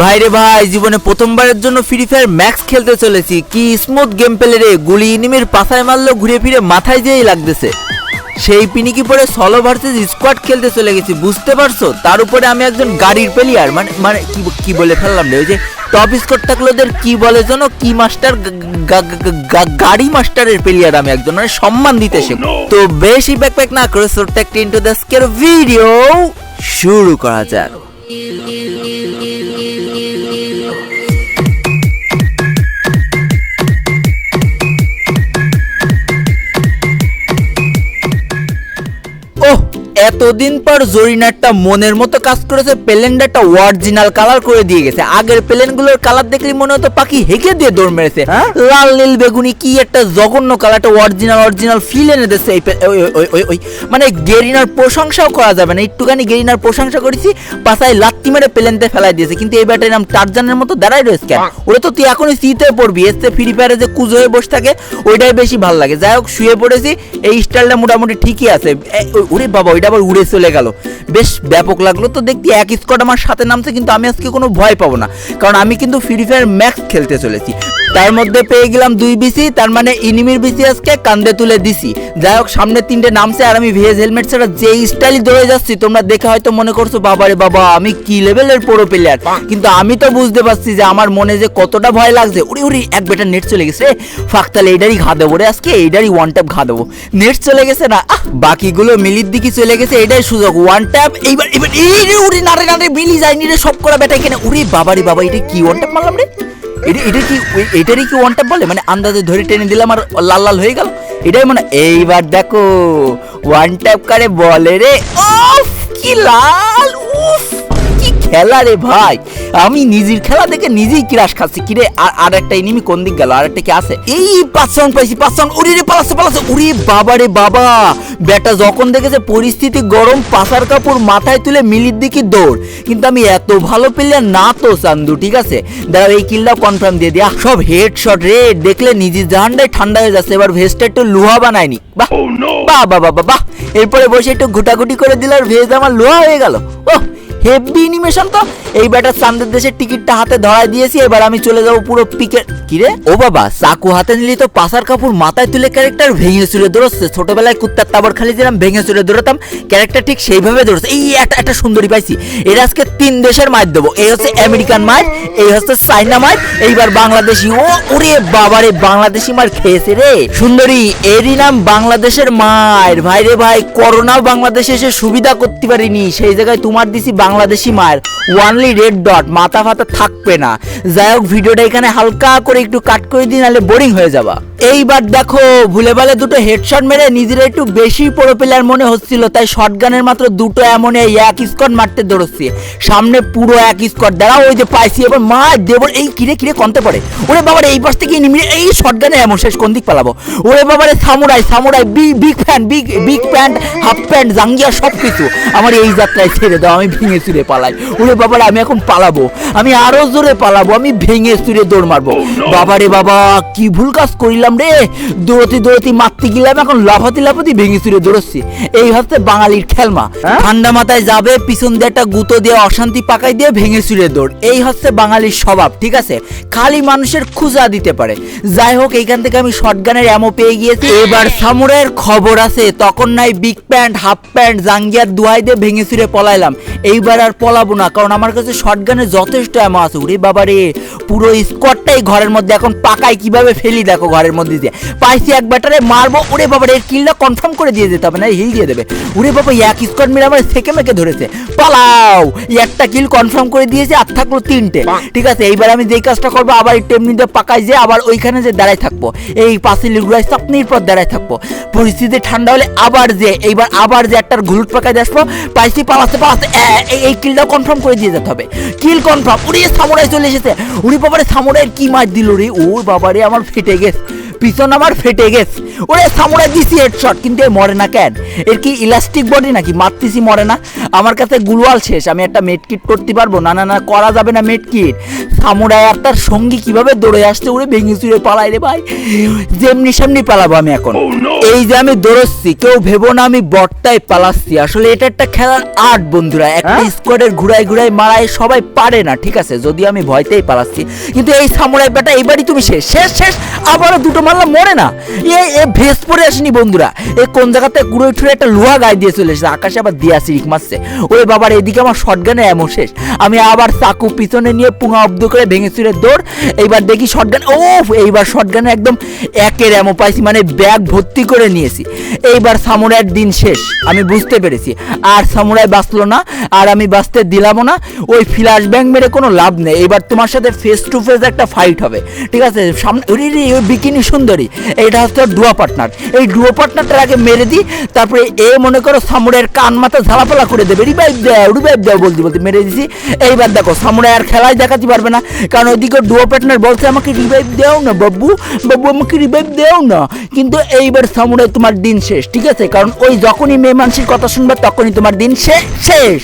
ভাইরে ভাই জীবনে প্রথমবারের জন্য ফ্রি ফায়ার ম্যাক্স খেলতে চলেছি। কি স্মুথ গেম পেলে রে গুলি ইনিমির পাশায় মারলো ঘুরে ফিরে মাথায় যেই লাগতেছে। সেই পিনিকি পরে সলো ভার্সেস স্কোয়াড খেলতে চলে গেছি বুঝতে পারছ? তার উপরে আমি একজন গাড়ির প্লেয়ার মানে মানে কি কি বলে ফেললাম রে ওই যে টপ স্কোর থাকলে ওদের কি বলে যেন কি মাস্টার গাড়ি মাস্টারের প্লেয়ার আমি একজন মানে সম্মান দিতে সে তো বেশি ব্যাকপ্যাক না করে ছোট্ট একটা ইন্টু দাসকের ভিডিও শুরু করা যাক। এতদিন পর জরিনারটা মনের মতো কাজ করেছে প্লেনটা অরিজিনাল কালার করে দিয়ে গেছে। আগের প্লেনগুলোর কালার দেখলে মনে হতো পাখি হেঁকে দিয়ে দৌড় মেরেছে। লাল নীল বেগুনি কি একটা জঘন্য কালারটা অরিজিনাল অরিজিনাল ফিল এনে দিচ্ছে এই ওই- মানে গেরিনার প্রশংসাও করা যাবে না। একটুখানি গেরিনার প্রশংসা করেছি পাশায় লাত্তি মেরে প্লেনতে ফেলাই দিয়েছে। কিন্তু এই ব্যাটার নাম টারজানের মতো দাঁড়াই রয়েছে কেন? ওরে তো তুই এখনই শীতে পড়বি এসে ফ্রি ফায়ারে যে কুজো হয়ে বসে থাকে ওইটাই বেশি ভালো লাগে। যাই হোক শুয়ে পড়েছি এই স্টাইলটা মোটামুটি ঠিকই আছে। ওরে বাবা ওইটা আবার উড়ে চলে গেল। বেশ ব্যাপক লাগল। তো দেখতে এক স্কোয়াড আমার সাথে নামছে, কিন্তু আমি আজকে কোনো ভয় পাবো না। কারণ আমি কিন্তু ফ্রি ফায়ার ম্যাক্স খেলতে চলেছি। তার মধ্যে পেয়ে গেলাম দুই বিসি তার মানে ইনিমির বিসি আজকে কান্দে তুলে দিছি। যাই হোক, সামনে তিনটে নামছে, আর আমি ভেজ হেলমেট ছাড়া যে স্টাইল দৌড়ে যাচ্ছি, তোমরা দেখে হয়তো মনে করছ, বাবারে বাবা, আমি কি লেভেলের পুরো প্লেয়ার কিন্তু আমি তো বুঝতে পারছি যে আমার মনে যে কতটা ভয় লাগছে। উড়ি উড়ি, এক বেটা নেট চলে গেছে। ফাঁক, তাহলে এইটারই ঘা দেবো রে আজকে এইটারই ওয়ান ট্যাপ ঘা দেবো। নেট চলে গেছে না বাকিগুলো মিলির দিকে চলে গেছে। এটাই সুযোগ। ওয়ান ট্যাপ এইবার এবার এই রে, উড়ি, নারে নারে, বিলি যায়নি রে সব করা বেটা এখানে। উড়ি, বাবারে, বাবা, এটা কি ওয়ান ট্যাপ মারলাম রে? এটা এটা কি এটারই কি ওয়ান ট্যাপ বলে? মানে আন্দাজে ধরে টেনে দিলাম আর লাল লাল হয়ে গেল। এটাই মানে এইবার দেখো ওয়ান ট্যাপ কারে বলে রে? উফ, কি লাল, উফ! খেলা রে ভাই। আমি নিজের খেলা দেখে নিজেই কিরাস খাচ্ছি। কিরে আর আর একটা এনিমি কোন দিক গেল? আর একটা কি আছে? এই পাঁচ সং পাইছি পাঁচ সং উড়ি রে পালাচ্ছে পালাচ্ছে। উড়ি বাবা রে বাবা। বেটা যখন দেখেছে পরিস্থিতি গরম পাশার কাপড় মাথায় তুলে মিলির দিকে দৌড়। কিন্তু আমি এত ভালো প্লেয়ার না তো চান্দু ঠিক আছে? দাঁড়াও এই কিলটা কনফার্ম দিয়ে দিয়া। সব হেড শট রে দেখলে নিজের জাহানটাই ঠান্ডা হয়ে যাচ্ছে। এবার ভেস্টটা একটু লোহা বানায়নি। বাহ বাহ বাহ বাহ বাহ, বাহ। এরপরে বসে একটু ঘুটাঘুটি করে দিল আর ভেজ আমার লোহা হয়ে গেল। ওহ হেভি অ্যানিমেশন তো। এই ব্যাটার চান্দের দেশের টিকিটটা হাতে ধরায় দিয়েছি, এবার আমি চলে যাব পুরো পিকে কিরে? ও বাবা, চাকু হাতে নিলি তো পাশার কাপড় মাথায় তুলে ক্যারেক্টার ভেঙে চুরে দৌড়চ্ছে। ছোটবেলায় কুত্তার তাবর খালি দিলাম, ভেঙে চুরে দৌড়াতাম। ক্যারেক্টার ঠিক সেইভাবে দৌড়ছে এই একটা একটা সুন্দরী পাইছি। এর আজকে তিন দেশের মার দেবো। এই হচ্ছে আমেরিকান মার এই হচ্ছে চাইনা মার এইবার বাংলাদেশি। ও, ওরে বাবারে বাংলাদেশি মার খেয়েছে রে। সুন্দরী, এরই নাম বাংলাদেশের মায়ের ভাই রে ভাই করোনা বাংলাদেশে এসে সুবিধা করতে পারিনি। সেই জায়গায় তোমার দিছি বাংলাদেশি মায়ের ওয়ানলি রেড ডট মাথা ফাতা থাকবে না। যাই হোক, ভিডিওটা এখানে হালকা করে একটু কাট করে দিই, নাহলে বোরিং হয়ে যাবা। এইবার দেখো, ভুলে ভালে দুটো হেডশট মেরে নিজেরা একটু বেশি বড় প্লেয়ার মনে হচ্ছিল, তাই শটগানের মাত্র দুটো এমন এক স্কট মারতে দৌড়চ্ছে সামনে পুরো এক স্কট দাঁড়া ওই যে পাইছি, এবার মা, দেবর, এই কিরে কিরে, কনতে পারে ওরে বাবার, এই পাশ থেকে নিমিয়ে এই শটগানে এমন, শেষ কোন দিক পালাবো? ওরে বাবারে samurai samurai big big fan big big pant half pant জাঙ্গিয়া সব কিছু আমার এই যাত্রায় ছেড়ে দাও, আমি ভেঙে চুরে পালাই। ওরে বাবার আমি এখন পালাবো। আমি আরও জোরে পালাবো আমি ভেঙে চুরে দৌড় মারবো। বাবারে বাবা কি ভুল কাজ করিলাম রে। দৌড়তে দৌড়তে মারতে গেলাম এখন লাফাতে লাফাতে ভেঙে চুরে দৌড়চ্ছি। এই হচ্ছে বাঙালির খেলমা ঠান্ডা মাথায় যাবে পিছন দিয়ে একটা গুঁতো দিয়ে অশান্তি পাকাই দিয়ে ভেঙে চুরে দৌড়। এই হচ্ছে বাঙালির স্বভাব ঠিক আছে? খালি মানুষের খুঁজা দিতে পারে। যাই হোক এইখান থেকে আমি শটগানের অ্যামো পেয়ে গিয়েছি। এবার সামুরের খবর আছে তখন নাই বিগ প্যান্ট হাফ প্যান্ট জাঙ্গিয়ার দুহাই দিয়ে ভেঙে চুরে পলাইলাম। এইবার আর পলাবো না কারণ আমার কাছে শটগানের যথেষ্ট অ্যামো আছে। উরে বাবা রে পুরো স্কোয়াডটাই ঘরের মধ্যে এখন পাকায় কীভাবে ফেলি দেখো ঘরের মধ্যে দিয়ে। পাইছি এক ব্যাটারে মারবো ওরে বাবা রে, এর কিলটা কনফার্ম করে দিয়ে যেতে হবে না হিল দিয়ে দেবে। উরে বাবা এক স্কোয়াড মেরে আমার সেকে মেকে ধরেছে। পালাও! একটা কিল কনফার্ম করে দিয়েছে আর থাকল তিনটে। ঠিক আছে এইবার আমি যেই কাজটা করব আবার একটু এমনিতে পাকায় যে আবার ওইখানে যে দাঁড়ায় থাকব। এই পাশে লিগুড়াই চাপনির পর দাঁড়ায় থাকব। পরিস্থিতি ঠান্ডা হলে আবার যে এইবার আবার যে একটা ঘুলুট পাকায় আসব। পাইছি পালাতে পালাতে এই- এই কিলটা কনফার্ম করে দিয়ে যেতে হবে। কিল কনফার্ম উড়ি সামুরাই চলে এসেছে। উড়ি বাবারে সামুরাইয়ের কি মার দিল রে? ও বাবারে, আমার ফেটে গেছে। পিছন আমার ফেটে গেছে। ওরে, সামুরাই দিছি হেডশট কিন্তু এ মরে না কেন? এর কি ইলাস্টিক বডি নাকি? মারতেছি মরে না। আমার কাছে গুলওয়াল শেষ। আমি একটা মেড কিট করতে পারব। না না না, করা যাবে না মেড কিট সামুরাই আর তার সঙ্গী কীভাবে দৌড়ে আসতে উড়ে ভেঙে চুড়ে পালাই রে ভাই। যেমনি সামনি পালাবো আমি এখন। এই যে আমি দৌড়চ্ছি কেউ ভেবো না আমি বটটাই পালাচ্ছি। আসলে এটা একটা খেলার আর্ট বন্ধুরা একটা স্কোয়াডের ঘুরাই ঘুরাই মারাই সবাই পারে না ঠিক আছে? যদি আমি ভয়তেই পালাচ্ছি। কিন্তু এই সামুরাই বেটা এবারই তুমি শেষ শেষ শেষ আবারও দুটো মারলাম মরে না। এ এ ভেস পরে আসেনি বন্ধুরা। এ কোন জায়গাতে কুড়ে ঠুড়ে একটা লোহা গায়ে দিয়ে চলে এসেছে আকাশে আবার দিয়া সিরিক মারছে। ওরে বাবার এদিকে আমার শটগানে এমন শেষ। আমি আবার চাকু পিছনে নিয়ে পুঙা অব্দ করে ভেঙে চুরে দৌড়। এইবার দেখি শটগান ও এইবার শটগানে একদম একের এমো পাইছি মানে ব্যাগ ভর্তি করে নিয়েছি। এইবার সামুরাইয়ের দিন শেষ, আমি বুঝতে পেরেছি। আর সামুরাই বাঁচলো না, আর আমি বাঁচতে দিলামও না, ওই ফ্ল্যাশ ব্যাং মেরে কোনো লাভ নেই। এবার তোমার সাথে ফেস টু ফেস একটা ফাইট হবে, ঠিক আছে? সামনে ওই বিকিনি সুন্দরী এটা হচ্ছে ডুয়া পার্টনার এই ডুয়া পার্টনারটার আগে মেরে দিই, তারপরে এ মনে করো সামুরাইয়ের কান মাথা ঝালাপালা করে দেবে। রিভাইভ দেও রিভাইভ দেও বলতে বলতে মেরে দিছি। এইবার দেখো, সামুরাই আর খেলায় দেখাতে পারবে না কারণ ওইদিকে ডুয়া পার্টনার বলছে, আমাকে রিভাইভ দেও না, বাবু। বাবু, আমাকে রিভাইভ দেও না। কিন্তু এইবার সামুরাই তোমার দিন শেষ, ঠিক আছে? কারণ ওই যখনই মেয়ে মানুষের কথা শুনবে, তখনই তোমার দিন শেষ।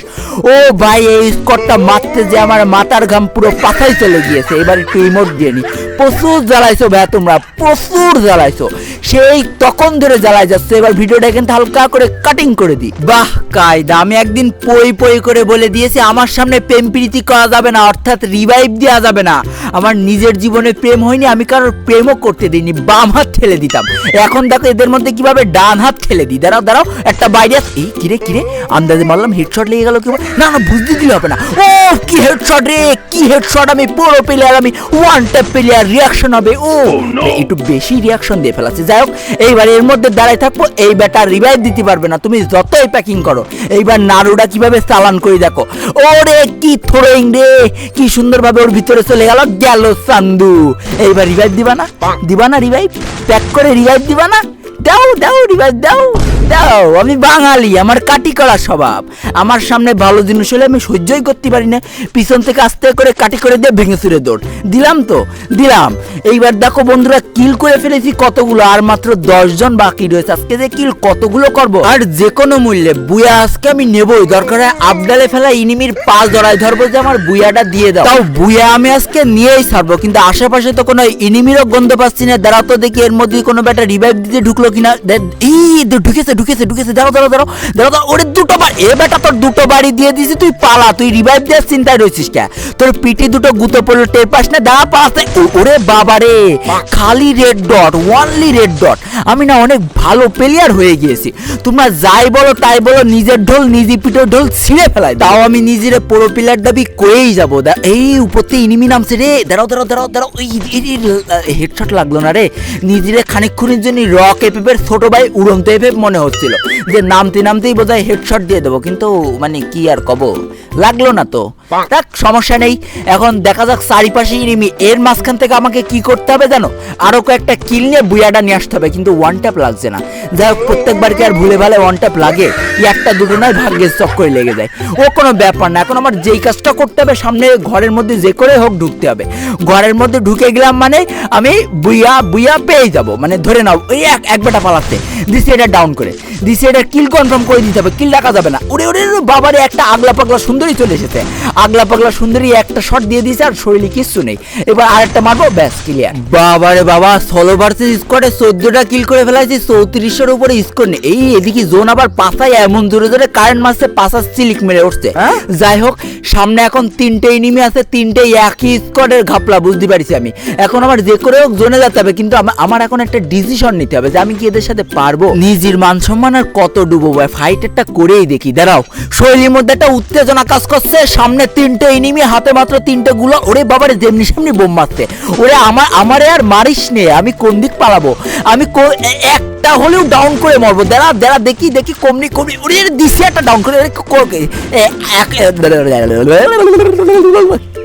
ও ভাই, এই স্কটটা মারতে যে আমার মাথার ঘাম পুরো পাথায় চলে গিয়েছে। এবার একটু ইমোট দিয়ে নি। প্রচুর জ্বালাইছো ভাই তোমরা, প্রচুর জ্বালাইছো। সেই তখন ধরে জ্বালাই যাচ্ছে, এবার ভিডিওটা কিন্তু হালকা করে কাটিং করে দিই। বাহ, কায়দা, আমি একদিন পই পই করে বলে দিয়েছি, আমার সামনে প্রেম প্রীতি করা যাবে না, অর্থাৎ রিভাইভ দেওয়া যাবে না। আমার নিজের জীবনে প্রেম হয়নি, আমি কারোর প্রেমও করতে দিইনি, বাম হাত ঠেলে দিতাম। এখন দেখো এদের মধ্যে কীভাবে ডান হাত ঠেলে দিই। দাঁড়াও দাঁড়াও, একটা বাইরে এই কিরে কিরে? আন্দাজে মারলাম হেডশট লেগে গেল কি না না, বুঝতে দিলে হবে না। ও, কি হেডশট রে, কি হেডশট আমি, পুরো প্লেয়ার আমি ওয়ান ট্যাপ প্লেয়ার রিয়াকশন হবে। ও একটু বেশি রিয়াকশন দিয়ে ফেলাচ্ছে। যাই হোক এইবার এর মধ্যে দাঁড়াই থাকব এই ব্যাটা রিভাইভ দিতে পারবে না। তুমি যতই প্যাকিং করো এইবার নাড়ুটা কীভাবে চালান করে দেখো। ওরে কি থ্রোয়িং রে! কি সুন্দরভাবে ওর ভিতরে চলে গেল গেল সান্দু। এইবার রিভাইভ দিবা না? দিবা না রিভাইভ প্যাক করে রিভাইভ দিবা না? দাও দাও রিভাইভ দাও। দাও, আমি বাঙালি, আমার কাটি করা স্বভাব। আমার সামনে ভালো জিনিস হলে আমি সহ্যই করতে পারি না। পিছন থেকে আস্তে করে কাটি করে দিয়ে ভেঙে দৌড়। দিলাম তো, দিলাম। এইবার দেখো বন্ধুরা কিল করে ফেলেছি কতগুলো, আর মাত্র বাকি রয়েছে। আজকে যে কিল কতগুলো করব? আর যে কোনো মূল্যে, বুয়া আজকে আমি নেবই। দরকার আবডালে ফেলা ইনিমির জড়াই ধরবো যে আমার বুয়াটা দিয়ে দাও। তাও বুয়া আমি আজকে নিয়েই ছাড়বো, কিন্তু আশেপাশে তো কোনো ইনিমিরও গন্ধ পাচ্ছি না। দাঁড়াও তো দেখি এর মধ্যে কোনো ব্যাটা রিভাইভ দিতে ঢুকলো কিনা। ঢুকেছে। ঢুকেছে ঢুকেছে। দাঁড়াও দাঁড়াও দাঁড়াও দাঁড়াও দাঁড়াও। ওরে দুটো বার এ বেটা তোর দুটো বাড়ি দিয়ে দিছি, তুই পালা, তুই রিভাইভ দেওয়ার চিন্তায় রয়েছিস কে? তোর পিঠে দুটো গুতো পড়ল, টের পাস না? দাঁড়া পাশে ওরে বাবা রে, খালি red dot only red dot আমি না অনেক ভালো প্লেয়ার হয়ে গিয়েছি। তোমরা যাই বলো, তাই বলো, নিজের ঢোল নিজে পিঠের ঢোল ছিঁড়ে ফেলায় তাও আমি নিজের পুরো প্লেয়ার দাবি করেই যাব। এই উপরতে ইনিমি নামছে রে। দাঁড়াও দাঁড়াও দাঁড়াও দাঁড়াও। হেডশট লাগল না রে। নিজেরে খানিকক্ষণের জন্য রক এপেপের ছোট ভাই উড়ন্ত এপেপ মনে হচ্ছিল যে নামতে নামতেই বোধহয় হেডশট দিয়ে দেবো। কিন্তু মানে কি আর কব? লাগল না তো। দেখ সমস্যা নেই। এখন দেখা যাক চারিপাশে ইনিমি এর মাঝখান থেকে আমাকে কি করতে হবে জানো? আরও কয়েকটা কিল নিয়ে বুয়াটা নিয়ে আসতে হবে কিন্তু ওয়ান ট্যাপ লাগছে না। যাই হোক প্রত্যেকবার কি আর ভুলে ভালে ওয়ান ট্যাপ লাগে? এই একটা দুটো নয় ভাগ্যের চক্করে লেগে যায়। ও কোনো ব্যাপার না এখন আমার যেই কাজটা করতে হবে সামনে ঘরের মধ্যে যে করে হোক ঢুকতে হবে। ঘরের মধ্যে ঢুকে গেলাম মানে আমি বুইয়া বুইয়া পেয়ে যাব। মানে ধরে নাও ওই এক এক বেটা পালাচ্ছে। দিছি এটা ডাউন করে। দিছি এটা কিল কনফার্ম করে দিতে হবে। কিল রাখা যাবে না। ওরে ওরে ওরে বাবারে একটা আগলা পাগলা সুন্দরী চলে এসেছে। আগলা পাগলা সুন্দরী একটা শট দিয়ে দিয়েছে আর শরীরে কিচ্ছু নেই। এবার আরেকটা মারবো ব্যাস ক্লিয়ার বাবারে বাবা ষোলো ভার্সেস স্কোয়াডে চোদ্দটা কিল করে ফেলাইছি চৌত্রিশের উপরে স্কোর নেই। এই এদিকে জোন আবার পাশায় এমন জোরে জোরে কারেন্ট মারছে পাশা সিলিক মেরে উঠছে। যাই হোক সামনে এখন তিনটে ইনিমি আছে তিনটে একই স্কোয়াডের ঘাপলা বুঝতে পারছি আমি। এখন আমার যে করে হোক জোনে যেতে হবে কিন্তু আমার এখন একটা ডিসিশন নিতে হবে যে আমি কি এদের সাথে পারব। নিজের মান সম্মান আর কত ডুবো ফাইট একটা করেই দেখি। দাঁড়াও শৈলীর মধ্যে একটা উত্তেজনা কাজ করছে, সামনে তিনটে ইনিমি হাতে মাত্র তিনটে গুলো। ওরে বাবারে, যেমনি সেমনি বোম মারছে। ওরে আমার, আমারে আর মারিস নে, আমি কোন দিক পালাবো? আমি এক একটা হলেও ডাউন করে মরবো। দাঁড়া দাঁড়া, দেখি দেখি, কমনি কমনি। ওরে দিছি একটা ডাউন করে এক-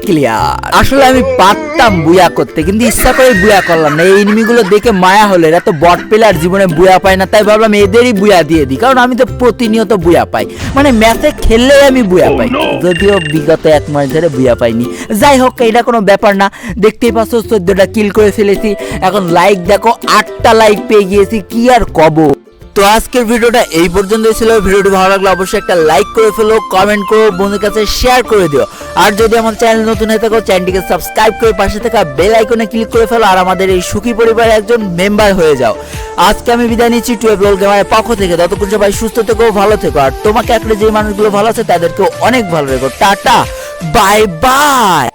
ক্লিয়ার আসলে আমি পারতাম বুয়া করতে কিন্তু ইচ্ছা করে বুয়া করলাম না। এই এনিমিগুলো দেখে মায়া হলো এরা তো বট প্লেয়ার জীবনে বুয়া পায় না তাই ভাবলাম এদেরই বুয়া দিয়ে দিই কারণ আমি তো প্রতিনিয়ত বুয়া পাই। মানে ম্যাচে খেললেই আমি বুয়া পাই যদিও বিগত এক মাস ধরে বুয়া পাইনি। যাই হোক এটা কোনো ব্যাপার না দেখতেই পাচ্ছ চোদ্দটা কিল করে ফেলেছি। এখন লাইক দেখো আটটা লাইক পেয়ে গিয়েছি কি আর কব? তো আজকের ভিডিওটা এই পর্যন্তই ছিল। ভিডিওটি ভালো লাগলে অবশ্যই একটা লাইক করে ফেলো কমেন্ট করো বন্ধুর কাছে শেয়ার করে দিও। আর যদি আমার চ্যানেল নতুন হয়ে থাকো চ্যানেলটিকে সাবস্ক্রাইব করে পাশে থাকা বেল আইকনে ক্লিক করে ফেলো, আর আমাদের এই সুখী পরিবারের একজন মেম্বার হয়ে যাও। আজকে আমি বিদায় নিচ্ছি টুয়েলভ লোল গেমারের পক্ষ থেকে। ততক্ষণ সবাই সুস্থ থেকো, ভালো থেকো, আর তোমাকে একটা যে মানুষগুলো ভালো আছে, তাদেরকেও অনেক ভালো রেখো। Tata bye bye